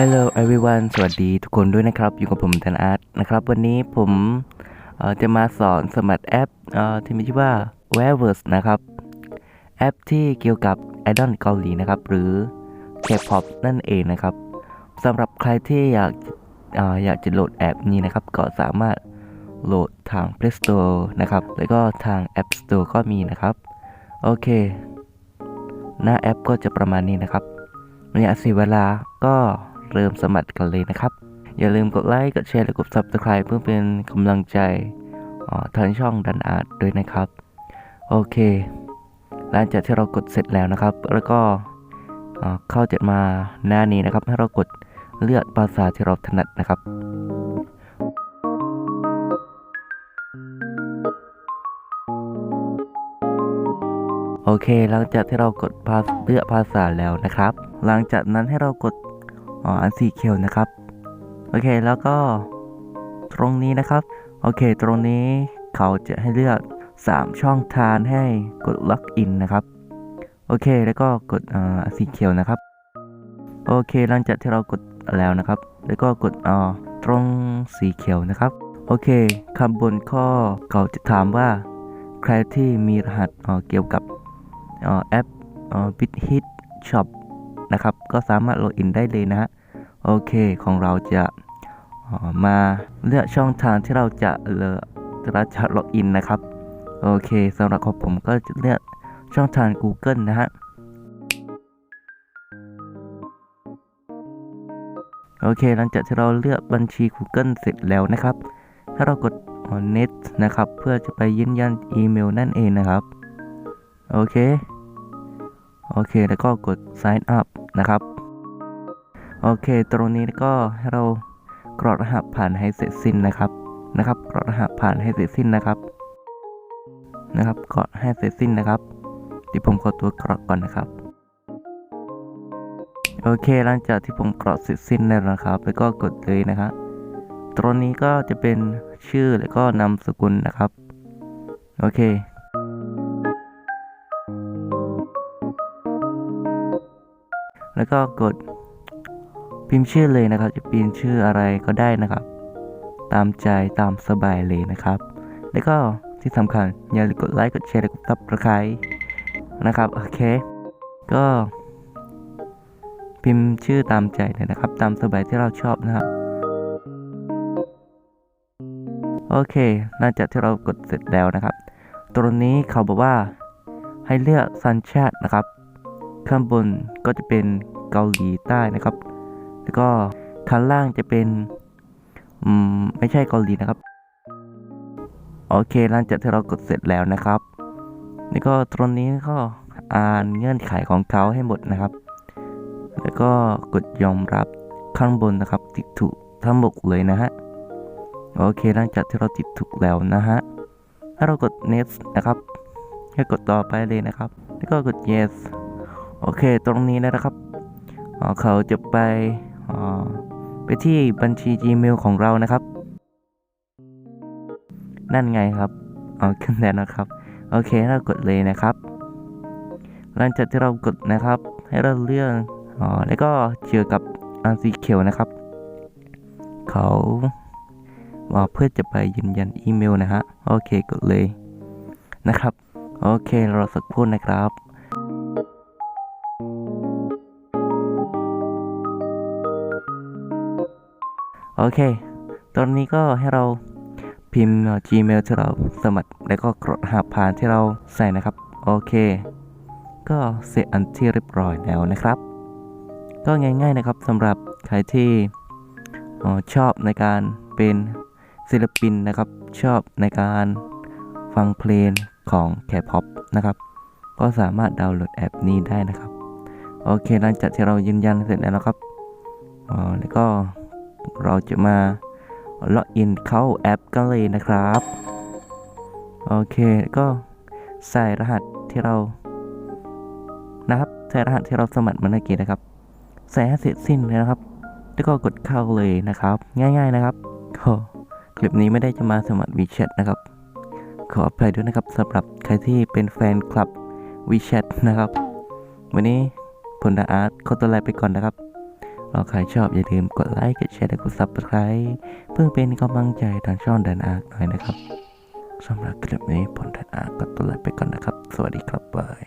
Hello everyone สวัสดีทุกคนด้วยนะครับ อยู่กับผมธนอาร์ตนะครับ วันนี้ผมจะมาสอนสมัครแอปอที่มีชื่อว่า w e r v e r s นะครับ แอปที่เกี่ยวกับไอดอลเกาหลีนะครับ หรือ K-pop นั่นเองนะครับสำหรับใครที่อยากเอ่ออยากจะโหลดแอปนี้นะครับ ก็สามารถโหลดทาง Play Store นะครับ แล้วก็ทาง App Store ก็มีนะครับ โอเค หน้าแอปก็จะประมาณนี้นะครับไม่อยากเสียเวลาก็ เริ่มสมัครกันเลยนะครับ อย่าลืมกดไลค์ กดแชร์ และกด Subscribe เพื่อเป็นกำลังใจทางช่องดันอาร์ตด้วยนะครับ โอเค หลังจากที่เรากดเสร็จแล้วนะครับ แล้วก็เข้าจะมาหน้านี้นะครับ ให้เรากดเลือกภาษาที่เราถนัดนะครับโอเค หลังจากที่เรากดเลือกภาษาแล้วนะครับ หลังจากนั้นให้เรากด อ๋ออันสีเขียวนะครับ โอเคแล้วก็ตรงนี้นะครับ โอเค ตรงนี้เขาจะให้เลือก 3 ช่องทางให้กดล็อกอินนะครับ โอเคแล้วก็กดอ่าอันสีเขียวนะครับ โอเคหลังจากที่เรากดแล้วนะครับ แล้วก็กดอ่าตรงสีเขียวนะครับ โอเคคำบนข้อเขาจะถามว่าใครที่มีรหัสเกี่ยวกับอ่อแอปบิทฮิตช็อปนะครับ ก็สามารถโหลดอินได้เลยนะฮะ โอเคของเราจะมาเลือกช่องทางที่เราจะเลือกเราจะล็อกอินนะครับ โอเคสำหรับของผมก็จะเลือกช่องทาง Google นะฮะโอเคหลังจากที่เราเลือกบัญชี Google เสร็จแล้วนะครับ ถ้าเรากด net นะครับ เพื่อจะไปยืนยันอีเมลนั่นเองนะครับ โอเค โอเค แล้วก็กด sign up นะครับ โอเค ตรงนี้ก็ให้เรากรอกรหัสผ่านให้เสร็จสิ้นนะครับ นะครับกรอกรหัสผ่านให้เสร็จสิ้นนะครับ นะครับกรอกให้เสร็จสิ้นนะครับเดี๋ยวผมขอตัวกรอกก่อนนะครับ โอเค หลังจากที่ผมกรอกเสร็จสิ้นแล้วนะครับ แล้วก็กดเลยนะครับตรงนี้ก็จะเป็นชื่อแล้วก็นามสกุลนะครับ โอเคแล้วก็กด พิมพ์ชื่อเลยนะครับ จะพิมพ์ชื่ออะไรก็ได้นะครับ ตามใจตามสบายเลยนะครับ แล้วก็ที่สำคัญอย่าลืมกดไลค์กดแชร์และกดซับสไครต์นะครับโอเค ก็ พิมพ์ชื่อตามใจเลยนะครับ ตามสบายที่เราชอบนะครับโอเค หลังจากที่เรากดเสร็จแล้วนะครับ ตรงนี้เขาบอกว่าให้เลือกสัญชาตินะครับ ข้างบนก็จะเป็นเกาหลีใต้นะครับ แล้วก็ข้างล่างจะเป็นอืมไม่ใช่เกาหลีนะครับ โอเคหลังจากที่เรากดเสร็จแล้วนะครับ แล้วก็ตรงนี้ก็อ่านเงื่อนไขของเขาให้หมดนะครับ แล้วก็กดยอมรับข้างบนนะครับ ติดถูกทั้งหมดเลยนะฮะ โอเคหลังจากที่เราติดถูกแล้วนะฮะ ถ้าเรากด next นะครับให้กดต่อไปเลยนะครับ แล้วก็กด yes โอเค ตรงนี้นะครับ เขาจะไป ไปที่บัญชี Gmail ของเรานะครับ นั่นไงครับเอาขึ้นแล้วนะครับ โอเคเรากดเลยนะครับ หลังจากที่เรากดนะครับ ให้เราเลือกอ๋อแล้วก็เจอกับอันสีเขียวนะครับ เขาบอกเพื่อจะไปยืนยันอีเมลนะฮะ โอเคกดเลยนะครับ โอเครอสักครู่นะครับ โอเค ตอนนี้ก็ให้เราพิมพ์ Gmail ที่เราสมัครแล้วก็กรอกรหัสผ่านที่เราใส่นะครับ โอเค ก็เสร็จอันที่เรียบร้อยแล้วนะครับ ก็ง่ายๆนะครับสำหรับใครที่ชอบในการเป็นศิลปินนะครับ ชอบในการฟังเพลงของแคปพ็อปนะครับ ก็สามารถดาวน์โหลดแอปนี้ได้นะครับ โอเคหลังจากที่เรายืนยันเสร็จแล้วนะครับอ๋อแล้วก็ เราจะมาล็อกอินเข้าแอปกันเลยนะครับ โอเคก็ใส่รหัสที่เรา นะครับ ใส่รหัสที่เราสมัครมาเมื่อกี้นะครับ ใส่ให้เสร็จสิ้นเลยนะครับ แล้วก็กดเข้าเลยนะครับ ง่าย ๆนะครับก็คลิปนี้ไม่ได้จะมาสมัคร WeChat นะครับ ขออภัยด้วยนะครับสำหรับใครที่เป็นแฟนคลับ WeChat นะครับ วันนี้ผลดาอาร์ตขอตัวลาไปก่อนนะครับ ถ้าใครชอบอย่าลืมกดไลค์ กดแชร์ และกด subscribe เพื่อเป็นกำลังใจทางช่องแดนอาร์กหน่อยนะครับสำหรับคลิปนี้ผมแดนอาร์กก็ตัวลาไปก่อนนะครับ สวัสดีครับบาย